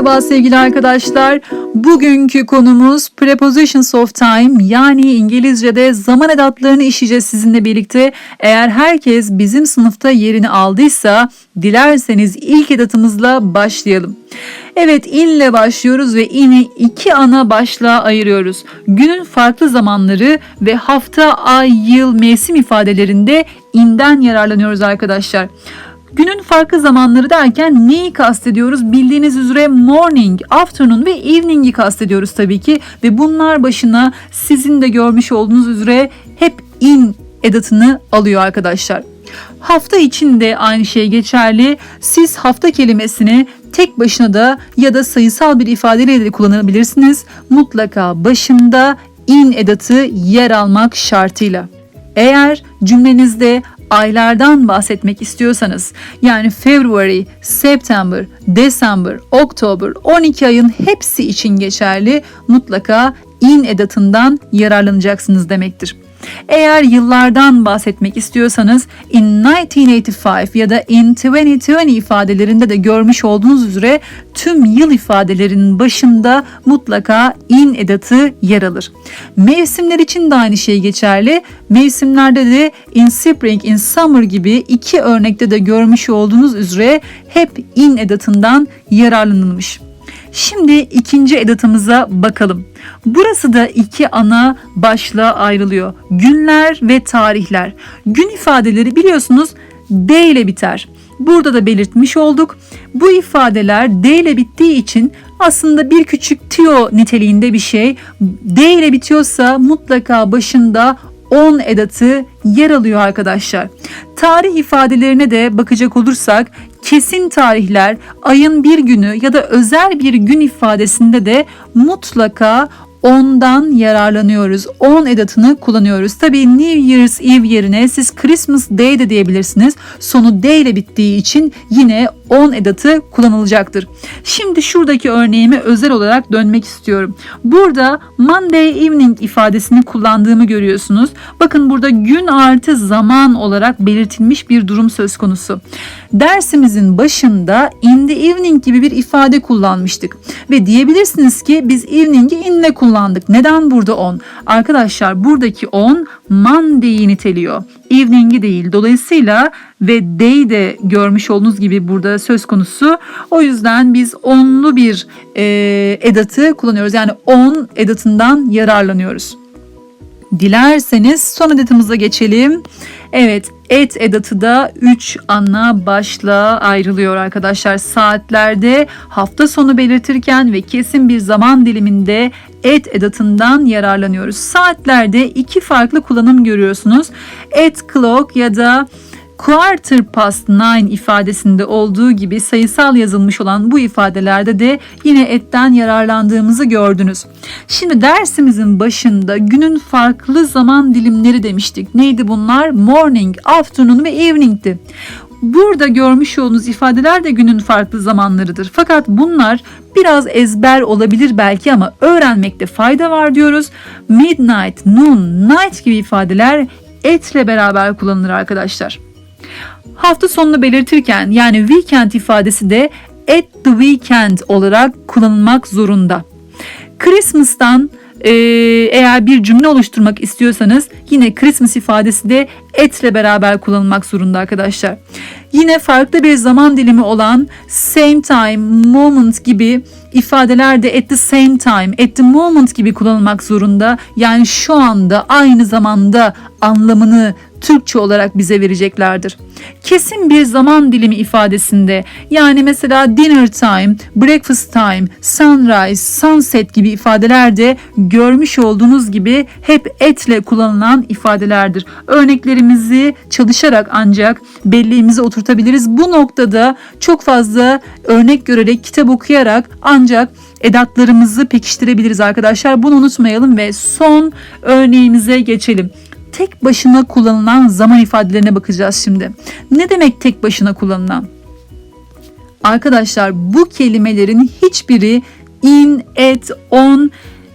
Merhaba sevgili arkadaşlar. Bugünkü konumuz prepositions of time yani İngilizce'de zaman edatlarını işleyeceğiz sizinle birlikte. Eğer herkes bizim sınıfta yerini aldıysa dilerseniz ilk edatımızla başlayalım. Evet inle başlıyoruz ve ini iki ana başlığa ayırıyoruz. Günün farklı zamanları ve hafta, ay, yıl, mevsim ifadelerinde inden yararlanıyoruz arkadaşlar. Günün farklı zamanları derken neyi kastediyoruz? Bildiğiniz üzere morning, afternoon ve evening'i kastediyoruz tabii ki. Ve bunlar başına sizin de görmüş olduğunuz üzere hep in edatını alıyor arkadaşlar. Hafta için de aynı şey geçerli. Siz hafta kelimesini tek başına da ya da sayısal bir ifadeyle de kullanabilirsiniz. Mutlaka başında in edatı yer almak şartıyla. Eğer cümlenizde aylardan bahsetmek istiyorsanız yani February, September, December, October 12 ayın hepsi için geçerli mutlaka in edatından yararlanacaksınız demektir. Eğer yıllardan bahsetmek istiyorsanız in 1985 ya da in 2020 ifadelerinde de görmüş olduğunuz üzere tüm yıl ifadelerinin başında mutlaka in edatı yer alır. Mevsimler için de aynı şey geçerli. Mevsimlerde de in spring, in summer gibi iki örnekte de görmüş olduğunuz üzere hep in edatından yararlanılmış. Şimdi ikinci edatımıza bakalım. Burası da iki ana başlığa ayrılıyor. Günler ve tarihler. Gün ifadeleri biliyorsunuz D ile biter. Burada da belirtmiş olduk. Bu ifadeler D ile bittiği için aslında bir küçük tiyo niteliğinde bir şey. D ile bitiyorsa mutlaka başında 10 edatı yer alıyor arkadaşlar. Tarih ifadelerine de bakacak olursak kesin tarihler, ayın bir günü ya da özel bir gün ifadesinde de mutlaka ondan yararlanıyoruz. On edatını kullanıyoruz. Tabii New Year's Eve yerine siz Christmas Day de diyebilirsiniz. Sonu D ile bittiği için yine on edatı kullanılacaktır. Şimdi şuradaki örneğime özel olarak dönmek istiyorum. Burada Monday evening ifadesini kullandığımı görüyorsunuz. Bakın burada gün artı zaman olarak belirtilmiş bir durum söz konusu. Dersimizin başında in the evening gibi bir ifade kullanmıştık. Ve diyebilirsiniz ki biz evening'i inle kullandık. Neden burada on? Arkadaşlar buradaki on Monday'i niteliyor. Evening'i değil. Dolayısıyla ve day de görmüş olduğunuz gibi burada söz konusu. O yüzden biz onlu bir e, edatı kullanıyoruz. Yani on edatından yararlanıyoruz. Dilerseniz son edatımıza geçelim. Evet et edatı da 3 ana başlığa ayrılıyor arkadaşlar. Saatlerde hafta sonu belirtirken ve kesin bir zaman diliminde et edatından yararlanıyoruz. Saatlerde iki farklı kullanım görüyorsunuz. Et clock ya da quarter past nine ifadesinde olduğu gibi sayısal yazılmış olan bu ifadelerde de yine etten yararlandığımızı gördünüz. Şimdi dersimizin başında günün farklı zaman dilimleri demiştik. Neydi bunlar? Morning, afternoon ve evening'ti. Burada görmüş olduğunuz ifadeler de günün farklı zamanlarıdır. Fakat bunlar biraz ezber olabilir belki ama öğrenmekte fayda var diyoruz. Midnight, noon, night gibi ifadeler etle beraber kullanılır arkadaşlar. Hafta sonunu belirtirken yani weekend ifadesi de at the weekend olarak kullanılmak zorunda. Christmas'tan e, eğer bir cümle oluşturmak istiyorsanız yine Christmas ifadesi de etle beraber kullanılmak zorunda arkadaşlar. Yine farklı bir zaman dilimi olan same time, moment gibi ifadeler de at the same time, at the moment gibi kullanılmak zorunda. Yani şu anda aynı zamanda anlamını Türkçe olarak bize vereceklerdir. Kesin bir zaman dilimi ifadesinde yani mesela dinner time, breakfast time, sunrise, sunset gibi ifadeler de görmüş olduğunuz gibi hep etle kullanılan ifadelerdir. Örneklerimizi çalışarak ancak belleğimize oturtabiliriz. Bu noktada çok fazla örnek görerek, kitap okuyarak ancak edatlarımızı pekiştirebiliriz arkadaşlar. Bunu unutmayalım ve son örneğimize geçelim tek başına kullanılan zaman ifadelerine bakacağız şimdi. Ne demek tek başına kullanılan? Arkadaşlar bu kelimelerin hiçbiri in, et, on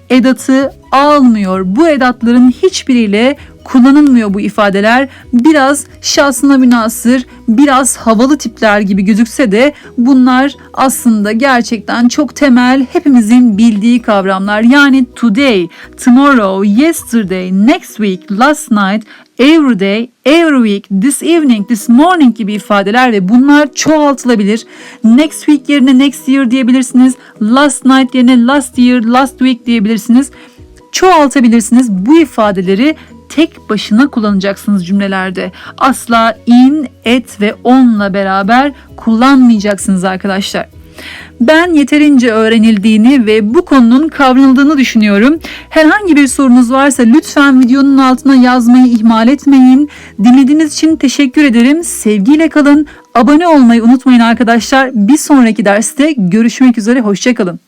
edatı almıyor. Bu edatların hiçbiriyle kullanılmıyor bu ifadeler. Biraz şahsına münasır, biraz havalı tipler gibi gözükse de bunlar aslında gerçekten çok temel, hepimizin bildiği kavramlar. Yani today, tomorrow, yesterday, next week, last night, every day, every week, this evening, this morning gibi ifadeler ve bunlar çoğaltılabilir. Next week yerine next year diyebilirsiniz. Last night yerine last year, last week diyebilirsiniz. Çoğaltabilirsiniz. Bu ifadeleri tek başına kullanacaksınız cümlelerde. Asla in, et ve onla beraber kullanmayacaksınız arkadaşlar. Ben yeterince öğrenildiğini ve bu konunun kavranıldığını düşünüyorum. Herhangi bir sorunuz varsa lütfen videonun altına yazmayı ihmal etmeyin. Dinlediğiniz için teşekkür ederim. Sevgiyle kalın. Abone olmayı unutmayın arkadaşlar. Bir sonraki derste görüşmek üzere. Hoşçakalın.